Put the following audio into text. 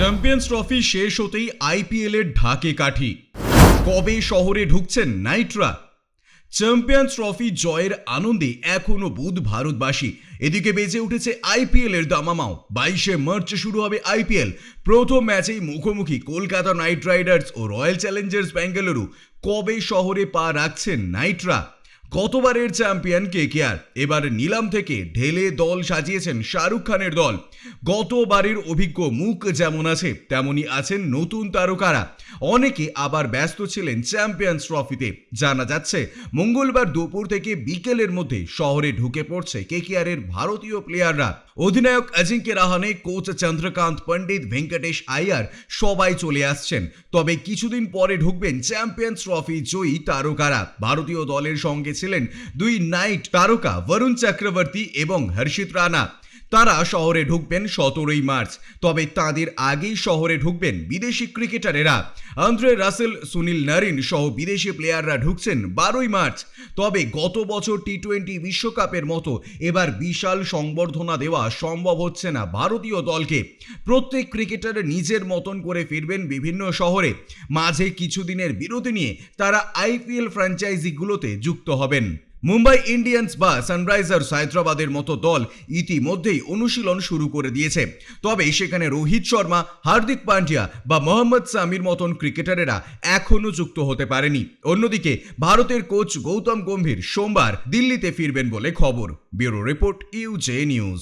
Champions trophy শেষ হতেই IPL এর ঢাকে কাঠি। কবে শহরে ঢুকছেন নাইটরা? চ্যাম্পিয়ন্স ট্রফি জয়ের আনন্দে এখনও বুধ ভারতবাসী। এদিকে বেজে উঠেছে আইপিএল এর দামামাও। বাইশে মার্চ শুরু হবে আইপিএল প্রথম ম্যাচেই মুখোমুখি কলকাতা নাইট রাইডার্স ও রয়্যাল চ্যালেঞ্জার্স বেঙ্গালুরু কবে শহরে পা রাখছেন নাইটরা? গতবারের চ্যাম্পিয়ন কে কে আর? এবার নিলাম থেকে ঢেলে দল সাজিয়েছেন শাহরুখ খানের দল। গতবারের অভিজ্ঞ মুখ যেমন আছে, তেমনই আছেন নতুন তারকারা। অনেকে আবার ব্যস্ত ছিলেন চ্যাম্পিয়ন্স ট্রফিতে। জানা যাচ্ছে, মঙ্গলবার দুপুর থেকে বিকেলের মধ্যে শহরে ঢুকে পড়ছে কেকেআরের ভারতীয় প্লেয়াররা অধিনায়ক অজিঙ্ক্য রাহানে কোচ চন্দ্রকান্ত পণ্ডিত, ভেঙ্কটেশ আয়ার সবাই চলে আসছেন। তবে কিছুদিন পরে ঢুকবেন চ্যাম্পিয়ন্স ট্রফি জয়ী তারকারা। ভারতীয় দলের সঙ্গে ছিলেন দুই নাইট তারকা বরুণ চক্রবর্তী এবং হর্ষিত রানা তারা শহরে ঢুকবেন সতেরোই মার্চ। তবে তাদের আগেই শহরে ঢুকবেন বিদেশি ক্রিকেটারেরা। আন্দ্রে রাসেল, সুনীল নারিন সহ বিদেশি প্লেয়াররা ঢুকছেন বারোই মার্চ। তবে গত বছর টি টোয়েন্টি বিশ্বকাপের মতো এবার বিশাল সংবর্ধনা দেওয়া সম্ভব হচ্ছে না ভারতীয় দলকে। প্রত্যেক ক্রিকেটার নিজের মতন করে ফিরবেন বিভিন্ন শহরে। মাঝে কিছুদিনের বিরতি নিয়ে তারা আইপিএল ফ্র্যাঞ্চাইজিগুলোতে যুক্ত হবেন। মুম্বাই ইন্ডিয়ান্স বা সানরাইজার্স হায়দ্রাবাদের মতো দল ইতিমধ্যেই অনুশীলন শুরু করে দিয়েছে। তবে সেখানে রোহিত শর্মা, হার্দিক পান্ডিয়া বা মোহাম্মদ সামির মতন ক্রিকেটারেরা এখনও যুক্ত হতে পারেনি। অন্যদিকে ভারতের কোচ গৌতম গম্ভীর সোমবার দিল্লিতে ফিরবেন বলে খবর। ব্যুরো রিপোর্ট ইউজে নিউজ।